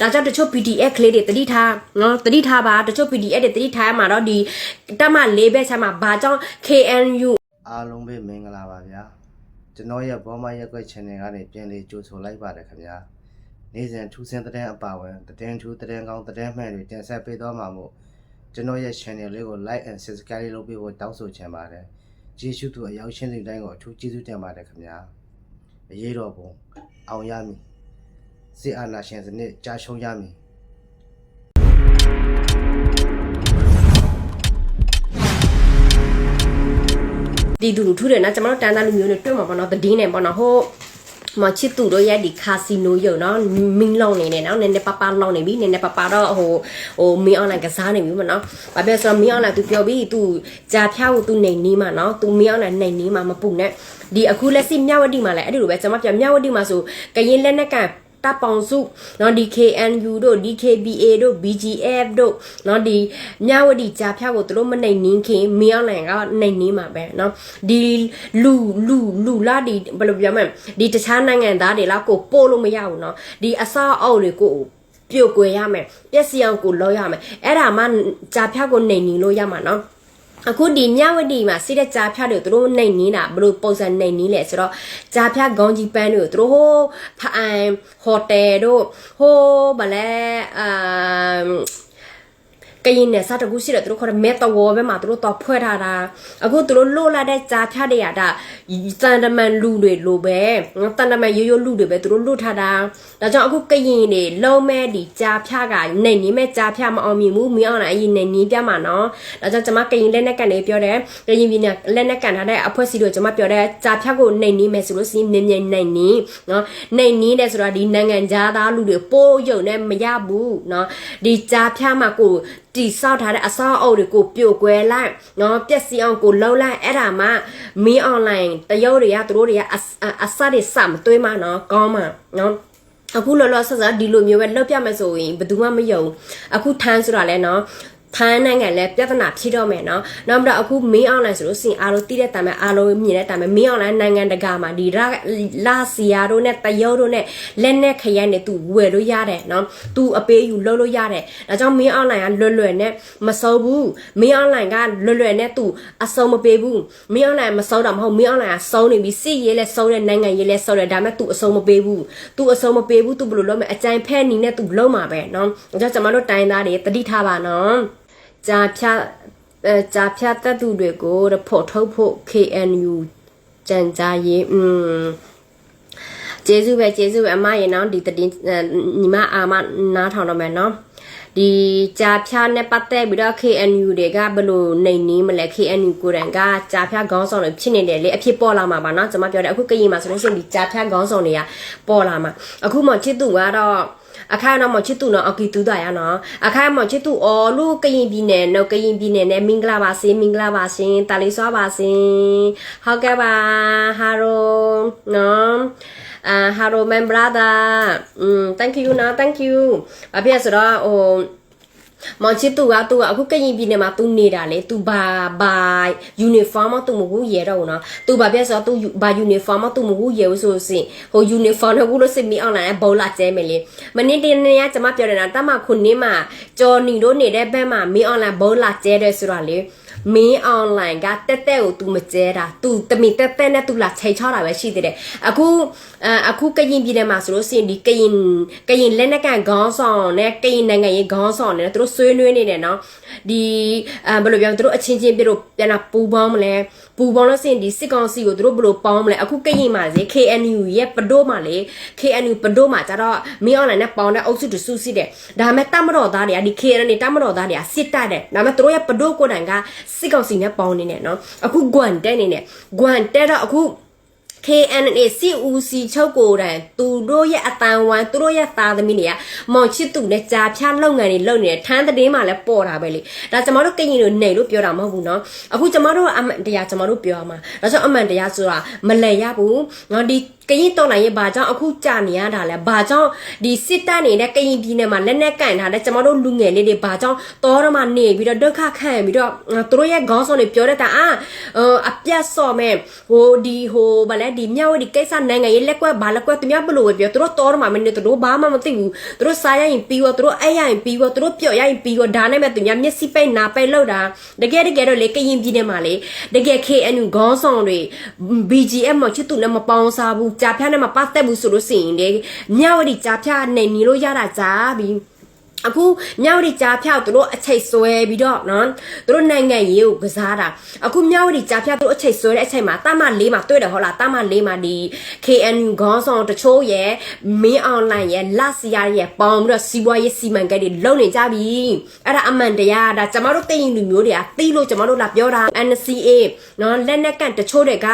ဒါကြောင့်တချို့ PDF ကလေးတွေတတိထားနော်တတိထားပါတချို့ PDF တွေတတိထားရမှာတော့ဒီတက်မလေးဘက်ချက်မှာဘာကြောင့် KNU အားလုံးပဲမင်္ဂလာပါဗျာကျွန်တော်ရဲ့ဘောမရက်ွက် channel ကနေပြန်လေးကြိုဆိုလိုက်ပါတယ်ခင်ဗျာနေ့စဉ်ထူးဆန်းတဲ့အပါဝင်တဲ့ထူးတဲ့ကောင်းတဲ့မှန်တွေတင်ဆက်ပေးသွားမှာမို့ကျွန်တော်ရဲ့ channel လေးကို like and subscribe လုပ်ပေးဖို့တောင်းဆိုချင်ပါတယ်ကျေးဇူးတူအရောက်ရှင်းစီတိုင်းကိုအထူးကျေးဇူးတင်ပါတယ်ခင်ဗျာအရေးတော်ပုံအောင်ရမည် စစ်အာဏာရှင်စနစ်ကြာရှုံးရမည် ဒီသူလူထုတွေနော်ကျွန်တော်တို့တန်းသားလူမျိုးတွေတွေ့မှာပေါ့နော်တည်င်းနေပေါ့နော်ဟိုမချစ်သူတို့ရဲ့ဒီကာစီနိုရုံနော်မင်းလောင်းနေနေနော်နည်းနည်းပပလောင်းနေပြီနည်းနည်းပပတော့ဟိုဟိုမင်းအွန်လိုင်းကစားနေပြီမနော်ဘာဖြစ်ဆိုတော့မင်းအွန်လိုင်း तू ပြောပြီး तू ကြာဖြားကို तू နေနေမှာနော် तू မင်းအွန်လိုင်းနေနေမှာမပူနဲ့ဒီအခုလက်စီမြဝတီမှာလည်းအဲ့ဒီလိုပဲကျွန်မပြမြဝတီမှာဆိုကရင်လက်နက်က တပ်ပေါင်းစုနော်ဒီ KNU တို့ DKBA တို့ BGF တို့နော်ဒီမြဝတီကြာဖြောက်ကိုသူတို့မနိုင်နှင်းခင်မင်းအောင်လှိုင်ကနိုင်နှင်းမှာပဲနော်ဒီလူလူလူလာဒီဘယ်လိုပြောမလဲဒီတခြားနိုင်ငံသားတွေလားကိုပို့လို့မရဘူးနော်ဒီအဆောက်အအုံတွေကိုပြုတ်ကွယ်ရမယ်ပျက်စီးအောင်ကိုလောက်ရမယ်အဲ့ဒါမှကြာဖြောက်ကိုနိုင်နှင်းလို့ရမှာနော် အခုဒီမြဝတီမှာစိတဲ့ကြားဖြတ်တွေသူတို့နိုင်နေတာဘလို့ပုံစံနိုင်နေလဲဆိုတော့ကြားဖြတ်ခေါင်းကြီးပန်းတွေကိုသူတို့ဟိုးဖိုင်ဟိုတယ်တို့ဟိုးဗလဲအာ ကရင်နဲ့စားတကူရှိတယ်သူတို့ခေါ်တဲ့မဲတဝေါ်ပဲမှာသူတို့တော့ဖွဲ့ထားတာအခုသူတို့လို့လာတဲ့ကြားဖြတ်တွေရတာတန်တမန်လူတွေလိုပဲတန်တမန်ရိုးရိုးလူတွေပဲသူတို့လွတ်ထားတာဒါကြောင့်အခုကရင်တွေလုံးမဲဒီကြားဖြတ်ကနိုင်နေမဲ့ကြားဖြတ်မအောင်မြင်ဘူးမင်းအောင်လည်းအရင်နိုင်နေပြမှာနော်ဒါကြောင့်ကျွန်မကရင်လက်နဲ့ကန်နေပြောတယ်ကရင်ပြည်နယ်လက်နဲ့ကန်ထားတဲ့အဖွဲ့အစည်းတို့ကျွန်မပြောတယ်ကြားဖြတ်ကိုနိုင်နေမယ်ဆိုလို့စီမြင်မြင်နိုင်နေနော်နိုင်နေတယ်ဆိုတာဒီနိုင်ငံသားလူတွေပိုးယုံနဲ့မရဘူးနော်ဒီကြားဖြတ်မှာကိုတီဆောက်ထားတဲ့အစောအုပ်တွေကိုပြိုကွဲလိုက်နော်ပျက်စီးအောင်ကိုလှုပ်လိုက်အဲ့ဒါမှမင်းအွန်လိုင်းတရုတ်တွေကသူတို့တွေကအစအစတွေစမသွေးမနော်ကောင်းမှာနော်အခုလောလောဆဆဒီလိုမျိုးပဲလောက်ပြမယ်ဆိုရင်ဘယ်သူမှမယုံအခုထန်းဆိုတာလဲနော် ထိုင်းနိုင်ငံလည်းပြဿနာဖြစ်တော့မယ်နော်နောက်ပြီးတော့အခု main online ဆိုလို့စင်အားလုံးတည်တဲ့တာမဲ့အားလုံးမြင်တဲ့တာမဲ့ main online နိုင်ငံတကာမှာဒီလာစီယာတို့နဲ့တရုတ်တို့နဲ့လက်နဲ့ခရိုင်နဲ့သူဝယ်လို့ရတယ်နော်သူအပေးယူလုပ်လို့ရတယ်ဒါကြောင့် main online ကလွယ်လွယ်နဲ့မဆုံးဘူး main online ကလွယ်လွယ်နဲ့သူအဆုံးမပေးဘူး main online မဆုံးတာမဟုတ် main online ကဆုံးနေပြီစစ်ရေးလဲဆုံးတဲ့နိုင်ငံရေးလဲဆုံးတယ်ဒါမဲ့သူအဆုံးမပေးဘူးသူအဆုံးမပေးဘူးသူဘယ်လိုလုပ်မလဲအကြိုင်ဖဲ့နေနဲ့သူလုံးမှာပဲနော်ဒါကြောင့်ကျွန်တော်တို့တိုင်းသားတွေတတိထားပါနော် ကြာဖြတ်အဲကြာဖြတ်တက်သူတွေကိုဖော်ထုတ်ဖို့ KNU ကြံကြားရေးอืมကျေးဇူးပဲကျေးဇူးပဲအမရေနော်ဒီတည်ညီမအာမနားထောင်တော့မယ်နော် ဒီကြာဖြားနဲ့ပတ်သက်ပြီးတော့ KNU တွေကဘယ်လိုနေနေမလဲ KNU ကိုယ်တိုင်ကကြာဖြားခေါင်းဆောင်တွေဖြစ်နေတယ်လေအဖြစ်ပေါ်လာမှာပါเนาะကျွန်မပြောတယ်အခုကရင်မှာဆိုလို့ရှိရင်ဒီကြာဖြားခေါင်းဆောင်တွေကပေါ်လာမှာအခုမှချစ်သူကတော့အခါနော်မချစ်သူနော်အကီတူတာရနော်အခါမချစ်သူအော်လူကရင်ပြည်နယ်နော်ကရင်ပြည်နယ်နဲ့မင်္ဂလာပါစင်မင်္ဂလာပါစင်တာလီဆွာပါစင်ဟုတ်ကဲ့ပါဟာရိုနော် အာ hello my brother อืม thank you နော် thank you ဘာဖြစ်ဆိုတော့ဟိုမောင်ချစ်သူကသူကအခုကရင်ပြည်နယ်မှာသူနေတာလေသူဘာဘာ uniform မသူမဟုတ်ရဲတော့နော်သူဘာပြဆိုတော့သူဘာ uniform မသူမဟုတ်ရဲဘူးဆိုစင်ဟို uniform တော့ဘူးလို့စစ်မီအောင်လာဘောလာကျဲမယ်လေမနေ့တင်နေ့ကကျွန်မပြောတယ်နော်တမခုနေ့မှာကြော်နီတို့နေတဲ့ဘက်မှာမီအွန်လိုင်းဘောလာကျဲတယ်ဆိုတော့လေ မင်းအွန်လိုင်းကတက်တက်ကို तू မကျဲတာ तू တမီတက်တက်နဲ့ तू လာချိန်ချတာပဲရှိသေးတယ်အခုအခုကရင်ပြည်နယ်မှာဆိုလို့စင်ဒီကရင်ကရင်လက်နက်ကန်ခေါင်းဆောင်နဲ့ကရင်နိုင်ငံရေးခေါင်းဆောင်နဲ့သူတို့ဆွေးနွေးနေတယ်နော်ဒီအဲဘယ်လိုပြောသူတို့အချင်းချင်းပြတို့ပြန်လာပူပေါင်းမလဲ ပူပေါင်းလို့စင်ဒီစစ်ကောင်စီကိုသူတို့ဘယ်လိုပေါင်းမလဲအခုကရင်မှာလေ KNU ရဲ့ပဒိုးမှာလေ KNU ပဒိုးမှာကျတော့မင်းအွန်လိုင်းနဲ့ပေါင်းတဲ့အုပ်စုတစုစစ်တယ်ဒါပေမဲ့တမတော်သားတွေကဒီ KNU နဲ့တမတော်သားတွေကစစ်တက်တယ်ဒါပေမဲ့သူတို့ရဲ့ပဒိုးကိုယ်တိုင်ကစစ်ကောင်စီနဲ့ပေါင်းနေတယ်နော်အခုဂွမ်တက်နေတယ်ဂွမ်တက်တော့အခု KNA CUC ချုပ်ကိုယ်တိုင်သူတို့ရဲ့အတန်ဝမ်သူတို့ရဲ့သားသမီးတွေကမောင်ချစ်သူနဲ့ကြာဖြားလုပ်ငန်းတွေလုပ်နေတယ်ထန်းသတင်းမှလည်းပေါ်တာပဲလေဒါကျမတို့ကရင်တို့နေလို့ပြောတာမဟုတ်ဘူးเนาะအခုကျမတို့အမှန်တရားကျမတို့ပြောရမှာဒါဆိုအမှန်တရားဆိုတာမလဲရဘူးเนาะဒီကရင်တော်နိုင်ရဲ့ဘာကြောင့်အခုကြာနေရတာလဲဘာကြောင့်ဒီစစ်တပ်နေတဲ့ကရင်ပြည်နယ်မှာလက်နက်ကင်ထားတဲ့ကျမတို့လူငယ်လေးတွေဘာကြောင့်တော်ရမနေပြီးတော့ဒုက္ခခံပြီးတော့သူတို့ရဲ့ခေါင်းဆောင်တွေပြောတဲ့တာအာအပြတ်စော့မဲ့ဟိုဒီဟိုဗလဲ ဒီမြောက်ဝဒီကိစ္စနိုင်ငံရေးလက်ကွက်ဘာလက်ကွက်သူများဘလို့ပဲပြောသူတို့တော်တော့မှမနေသူတို့ဘာမှမသိဘူးသူတို့စားရရင်ပြီးရောသူတို့အဲ့ရရင်ပြီးရောသူတို့ပျော့ရရင်ပြီးရောဒါနဲ့မဲ့သူများမျက်စိပိတ်နာပိတ်လောက်တာတကယ်တကယ်တော့လေကရင်ပြည်နယ်မှာလေတကယ် KNU ခေါင်းဆောင်တွေ BGM မချစ်သူနဲ့မပေါင်းစားဘူးကြာဖျားနဲ့မပတ်သက်ဘူးဆိုလို့ရှိရင်လေမြောက်ဝဒီကြာဖျားနေနေလို့ရတာကြာပြီ အခုမြောက်ရီကြားဖြောက်သူတို့အချိတ်ဆွဲပြီးတော့နော်သူတို့နိုင်ငံရေးကိုကစားတာအခုမြောက်ရီကြားဖြောက်သူတို့အချိတ်ဆွဲတဲ့အချိန်မှာတမလေးမှာတွေ့တယ်ဟုတ်လားတမလေးမှာဒီ KNU ခေါင်းဆောင်တချို့ရဲ့မင်းအွန်လိုင်းရဲ့လက်စီယာရဲ့ပေါင်းပြီးတော့စီးပွားရေးစီမံကိန်းတွေလုပ်နေကြပြီအဲ့ဒါအမှန်တရားဒါကျမတို့တည်ရင်လူမျိုးတွေကတီးလို့ကျမတို့လာပြောတာ NCA နော်လက်နက်ကန်တချို့တွေက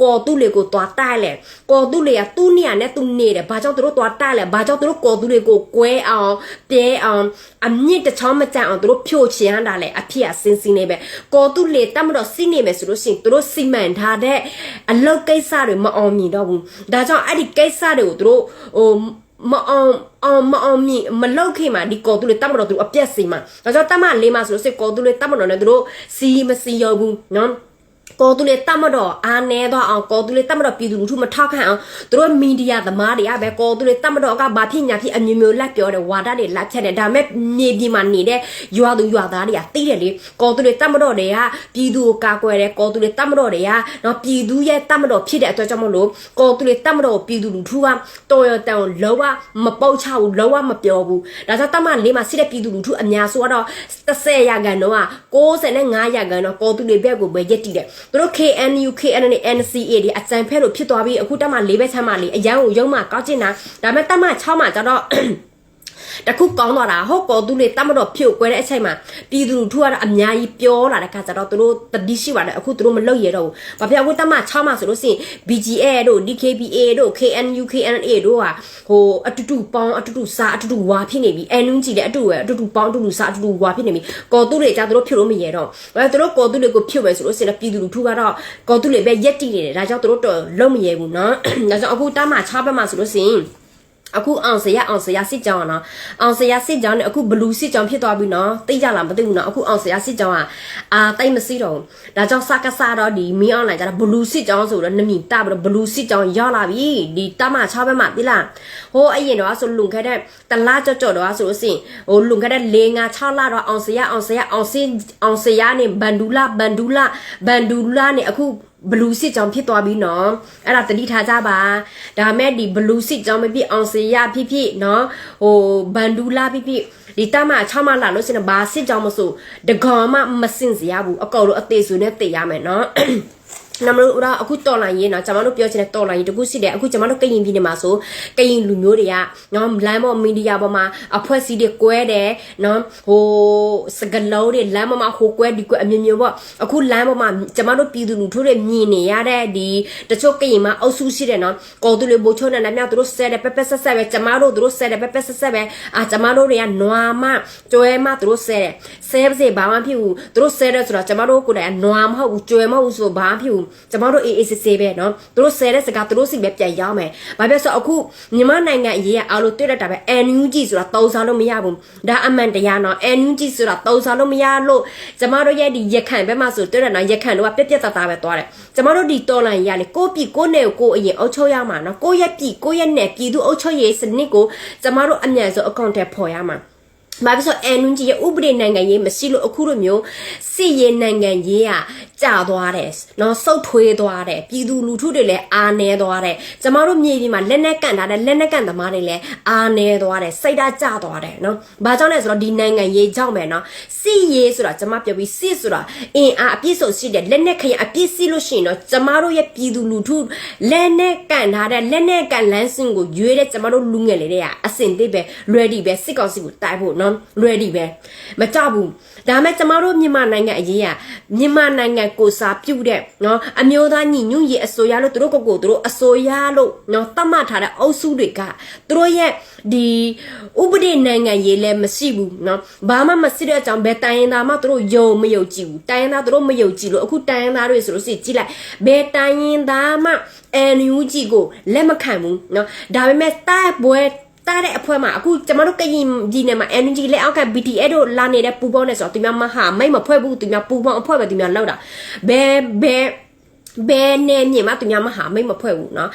ကော်တူလေးကိုတွားတိုက်လဲကော်တူလေးကသူ့နေရာနဲ့သူနေတယ်ဘာကြောင့်သူတို့တွားတိုက်လဲဘာကြောင့်သူတို့ကော်တူလေးကိုကွဲအောင်တဲအောင်အမြင့်တစ်ချောင်းမကြအောင်သူတို့ဖြိုချင်ရတာလေအဖြစ်အစင်းစင်းနေပဲကော်တူလေးတတ်မတော့စီးနေမယ်ဆိုလို့ရှိရင်သူတို့စီမံထားတဲ့အလောက်ကိစ္စတွေမအောင်မြင်တော့ဘူးဒါကြောင့်အဲ့ဒီကိစ္စတွေကိုသူတို့ဟိုမအောင်အောင်မအောင်မြင်မလောက်ခင်မှာဒီကော်တူလေးတတ်မတော့သူတို့အပြက်စီမှာဒါကြောင့်တတ်မလေးမှာဆိုလို့ရှိရင်ကော်တူလေးတတ်မတော့လည်းသူတို့စီမစီရောဘူးနော် ကော်တူလေးတတ်မတော့အာနေတော့အောင်ကော်တူလေးတတ်မတော့ပြည်သူလူထုမထောက်ခံအောင်သူတို့မီဒီယာသမားတွေကပဲကော်တူလေးတတ်မတော့ကဘာဖြစ်ညာဖြစ်အမျိုးမျိုးလက်ပြောတယ်ဝါဒတွေလက်ဖြတ်တယ်ဒါပေမဲ့မြေပြင်မှာနေတဲ့ရွာသူရွာသားတွေကသိတယ်လေကော်တူလေးတတ်မတော့တွေကပြည်သူကိုကာကွယ်တယ်ကော်တူလေးတတ်မတော့တွေကနော်ပြည်သူရဲ့တတ်မတော့ဖြစ်တဲ့အတွက်ကြောင့်မလို့ကော်တူလေးတတ်မတော့ပြည်သူလူထုကတော်ရတန်လောကမပုတ်ချဘူးလောကမပြောဘူးဒါကြောင့်တတ်မလေးမှာရှိတဲ့ပြည်သူလူထုအများစုကတော့30ရာခိုင်နှုန်းက65ရာခိုင်နှုန်းကော်တူလေးဘက်ကိုပဲရက်တည်တယ်သူတို့ KNU KNN NCA တွေအကြံဖက်လို့ဖြစ်သွားပြီးအခုတက်မှ၄ဘက်ချမ်းမှလေးအရန်ကိုရုံမှကောက်ကျင်တာဒါပေမဲ့တက်မှ6မှကျတော့ တခုကောင်းသွားတာဟုတ်ကောသူလေတတ်မတော့ဖြုတ်ကွဲတဲ့အချိန်မှာပြည်သူလူထုကတော့အများကြီးပြောလာတဲ့ခါကျတော့သူတို့တတိရှိပါတယ်အခုသူတို့မလုပ်ရတော့ဘူးဘာဖြစ်အခုတတ်မှ6မှဆိုလို့ရှိရင် BGA တို့ DKBA တို့ KNU KNA တို့ဟာဟိုအတူတူပေါင်းအတူတူစားအတူတူဝါဖြစ်နေပြီအန်နုံးကြည့်တဲ့အတူပဲအတူတူပေါင်းအတူတူစားအတူတူဝါဖြစ်နေပြီကောသူတွေကြသူတို့ဖြုတ်လို့မရတော့ဘာသူတို့ကောသူတွေကိုဖြုတ်ပဲဆိုလို့ရှိရင်ပြည်သူလူထုကတော့ကောသူတွေပဲရက်တိနေတယ်ဒါကြောင့်သူတို့တော့လုံးမရဘူးเนาะဒါကြောင့်အခုတတ်မှ6ဘက်မှဆိုလို့ရှိရင် အခုအောင်စရအောင်စရစစ်ကြောင်းอ่ะเนาะအောင်စရစစ်ကြောင်းနဲ့အခုဘလူးစစ်ကြောင်းဖြစ်သွားပြီเนาะသိကြလားမသိဘူးเนาะအခုအောင်စရစစ်ကြောင်းอ่ะအာတိတ်မစီတော့ဘူးဒါကြောင့်စကစတော့ဒီမင်းအောင်လိုက်ကြတာဘလူးစစ်ကြောင်းဆိုတော့နမီတပြီးတော့ဘလူးစစ်ကြောင်းရောက်လာပြီဒီတမ6ဘက်မှာသိလားဟိုအရင်တော့ဆိုလွန်ခဲ့တဲ့တလားကြော့ကြော့တော့ဆိုလို့စင်ဟိုလွန်ခဲ့တဲ့၄၅6လတော့အောင်စရအောင်စရအောင်စင်အောင်စရနဲ့ဘန်ဒူလာဘန်ဒူလာဘန်ဒူလာနဲ့အခု ဘလူးစစ်ကြောင်ဖြစ်သွားပြီနော်အဲ့ဒါတတိထားကြပါဒါမဲ့ဒီဘလူးစစ်ကြောင်မဖြစ်အောင်စေရဖြစ်ဖြစ်နော်ဟိုဘန်ဒူလာဖြစ်ဖြစ်ဒီတမ6မလာလို့စင်ဘာစစ်ကြောင်မဆိုတကောင်မှမစင်စရာဘူးအကောင်လို့အသေးစုနဲ့တေရမယ်နော် နမလို့တော့အခုတော်လိုင်းရေးနော်ကျွန်တော်တို့ပြောချင်တဲ့တော်လိုင်းရေးတခုရှိတယ်အခုကျွန်တော်တို့ကရင်ပြည်နယ်မှာဆိုကရင်လူမျိုးတွေကနော်လမ်းပေါ်မီဒီယာပေါ်မှာအဖွဲ့အစည်းတွေကွဲတယ်နော်ဟိုစကလုံးတွေလမ်းပေါ်မှာဟိုကွဲဒီကွဲအမျိုးမျိုးပေါ့အခုလမ်းပေါ်မှာကျွန်တော်တို့ပြည်သူလူထုတွေမြင်နေရတဲ့ဒီတချို့ကရင်မှာအုပ်စုရှိတယ်နော်ကော်သူတွေဘိုးချုံနဲ့မြောက်သူတို့ဆဲတယ်ပက်ပက်ဆက်ဆက်ပဲကျွန်တော်တို့သူတို့ဆဲတယ်ပက်ပက်ဆက်ဆက်ပဲအာကျွန်တော်တို့တွေကနွားမကျွဲမသူတို့ဆဲတယ်ဆဲပါစေဘာမှဖြစ်ဘူးသူတို့ဆဲတယ်ဆိုတော့ကျွန်တော်တို့ကိုယ်တိုင်နွားမဟုတ်ဘူးကျွဲမဟုတ်ဘူးဆိုဘာမှဖြစ်ဘူးကျမတို့အေးအေးဆေးဆေးပဲနော်သူတို့ဆဲတဲ့စကားသူတို့စီပဲပြန်ရောက်မယ်ဘာဖြစ်ဆိုအခုမြန်မာနိုင်ငံအရေးကအားလို့တွေ့ရတာပဲ NUG ဆိုတာတုံစားလို့မရဘူးဒါအမှန်တရားနော် NUG ဆိုတာတုံစားလို့မရလို့ကျမတို့ရဲ့ဒီရခိုင်ဘက်မှာဆိုတွေ့ရတာရခိုင်တို့ကပြက်ပြက်သားသားပဲသွားတယ်ကျမတို့ဒီတော်လိုင်းရလေကိုပြည်ကိုနယ်ကိုအရင်အုပ်ချုပ်ရမှာနော်ကိုရဲ့ပြည်ကိုရဲ့နယ်ပြည်သူအုပ်ချုပ်ရေးစနစ်ကိုကျမတို့အမြန်ဆုံးအကောင့်ထဲပေါ်ရမှာဘာဖြစ်ဆိုအန်နူဂျီရဲ့ဥပဒေနိုင်ငံရေးမရှိလို့အခုလိုမျိုးစစ်ရေးနိုင်ငံရေးက ကြာသွားတယ်နော်စုပ်ထွေးသွားတယ်ပြည်သူလူထုတွေလည်းအာနေသွားတယ်ကျမတို့မြေပြင်မှာလက်နက်ကန့်ထားတဲ့လက်နက်ကန့်သမားတွေလည်းအာနေသွားတယ်စိတ်ဓာတ်ကျသွားတယ်နော်ဘာကြောင့်လဲဆိုတော့ဒီနိုင်ငံရေးကြောင့်ပဲနော်စစ်ရေးဆိုတာကျမပြောပြီးစစ်ဆိုတာအင်အားအပြည့်စုံရှိတဲ့လက်နက်ခရင်အပြည့်စီးလို့ရှိရင်တော့ကျမတို့ရဲ့ပြည်သူလူထုလက်နက်ကန့်ထားတဲ့လက်နက်ကန့်လမ်းစဉ်ကိုရွေးတဲ့ကျမတို့လူငယ်လေးတွေကအစင်သေးပဲ ready ပဲစစ်ကောင်စီကိုတိုက်ဖို့နော် ready ပဲမကြဘူးဒါမဲ့ကျမတို့မြန်မာနိုင်ငံအရေးကမြန်မာနိုင်ငံကိုစားပြုတ်တဲ့နော်အမျိုးသားညီညွတ်ရေးအစိုးရလို့သူတို့ကိုကိုသူတို့အစိုးရလို့နော်တတ်မှတ်ထားတဲ့အုပ်စုတွေကသူတို့ရဲ့ဒီဥပဒေနိုင်ငံရေးလည်းမရှိဘူးနော်ဘာမှမရှိတဲ့အကြောင်းဘယ်တိုင်းရင်းသားမှသူတို့ယုံမယုံကြည်ဘူးတိုင်းရင်းသားသူတို့မယုံကြည်လို့အခုတိုင်းရင်းသားတွေဆိုလို့ရှိရင်ကြည့်လိုက်ဘယ်တိုင်းရင်းသားမှ NUG ကိုလက်မခံဘူးနော်ဒါပေမဲ့တိုက်ပွဲ တားတဲ့အဖွဲမှာအခုကျမတို့ကရင်ဒီနယ်မှာ energy လက်အောက်က BTS တို့လာနေတဲ့ပူပေါင်းနေဆိုတော့သူများမဟာမိတ်မဖွဲ့ဘူးသူများပူပေါင်းအဖွဲပဲသူများလောက်တာဘယ်ဘယ် ဘယ်နဲ့မြေမှာသူများမဟာမိတ်မဖွဲ့ဘူးเนาะ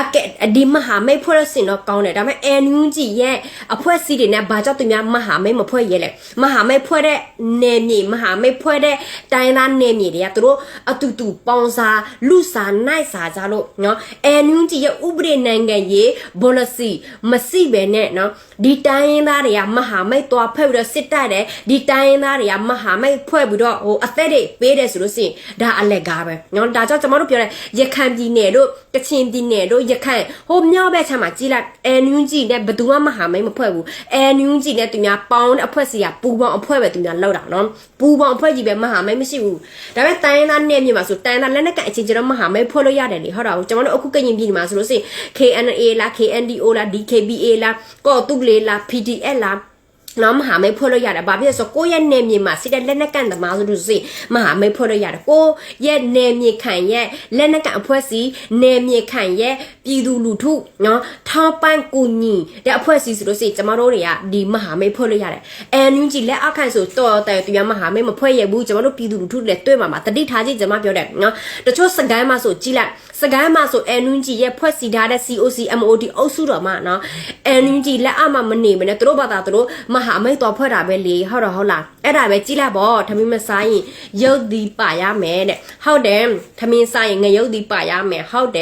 အကဲဒီမဟာမိတ်ဖွဲ့လို့စင်တော့ကောင်းတယ်ဒါပေမဲ့ NUG ရဲ့အဖွဲ့အစည်းတွေနဲ့ဘာကြောင့်သူများမဟာမိတ်မဖွဲ့ရဲလဲမဟာမိတ်ဖွဲ့တဲ့နယ်မြေမဟာမိတ်ဖွဲ့တဲ့တိုင်းသားနယ်မြေတွေကသူတို့အတူတူပေါင်းစားလူစားနိုင်စားကြလို့เนาะ NUG ရဲ့ဥပဒေနိုင်ငံရေး policy မရှိပဲနဲ့เนาะဒီတိုင်းသားတွေကမဟာမိတ်သွားဖွဲ့ပြီးတော့စစ်တိုက်တယ်ဒီတိုင်းသားတွေကမဟာမိတ်ဖွဲ့ပြီးတော့ဟိုအသက်တွေပေးတယ်ဆိုလို့ရှိရင်ဒါအလက်ကားပဲเนาะဒါကြောင့် ကျမတို့ပြောတဲ့ရခိုင်ပြည်နယ်တို့ကချင်ပြည်နယ်တို့ရခိုင်ဟိုမြောက်ဘက်ခြမ်းမှာကြည်လိုက်အန်ယူဂျီနဲ့ဘယ်သူမှမဟာမိတ်မဖွဲ့ဘူးအန်ယူဂျီနဲ့သူများပေါင်းအဖွဲ့စီကပူပေါင်းအဖွဲ့ပဲသူများလောက်တာနော်ပူပေါင်းအဖွဲ့ကြီးပဲမဟာမိတ်မရှိဘူးဒါပေမဲ့တိုင်းရင်းသားနဲ့မြေမှာဆိုတိုင်းရင်းသားလက်နက်ကန်အခြေကျတော့မဟာမိတ်ဖွဲ့လို့ရတယ်လေဟုတ်တာကိုကျမတို့အခုကရင်ပြည်မှာဆိုလို့ရှိရင် KNA လား KNDO လား DKBA လားကော့တုလေလား PDF လား နော်မဟာမိတ်ဖွဲ့လို့ရတယ်။ဘာဖြစ်လဲဆိုတော့ကိုယ့်ရဲ့နယ်မြေမှာစစ်တဲ့လက်နက်ကန်သမားဆိုလို့ရှိရင်မဟာမိတ်ဖွဲ့လို့ရတယ်။ကိုယ့်ရဲ့နယ်မြေခံရဲ့လက်နက်ကန်အဖွဲ့စီနယ်မြေခံရဲ့ပြည်သူလူထုနော်ထောက်ပံ့ကူညီတဲ့အဖွဲ့စီဆိုလို့ရှိရင်ကျမတို့တွေကဒီမဟာမိတ်ဖွဲ့လို့ရတယ်။ NUG လက်အောက်ခံဆိုတော်တယ်သူများမဟာမိတ်မဖွဲ့ရဘူးကျမတို့ပြည်သူလူထုလည်းတွေ့မှာမှာတတိထားချင်းကျမပြောတယ်နော်။တချို့စကိုင်းမှာဆိုကြည်လိုက်စကိုင်းမှာဆို NUG ရဲ့ဖွဲ့စီထားတဲ့ COC MOD အုပ်စုတော်မှာနော် NUG လက်အောက်မှာမနေမနဲ့သူတို့ဘာသာသူတို့မဟာမိတ်တော်ဖွဲ့တာပဲလေဟုတ်တော့ဟုတ်လားအဲ့ဒါပဲကြည်လိုက်ပေါ့ထမင်းမစားရင်ရုပ်ဒီပါရမယ်တဲ့ဟုတ်တယ်ထမင်းစားရင်ငရုပ်ဒီပါရမယ်ဟုတ်တယ်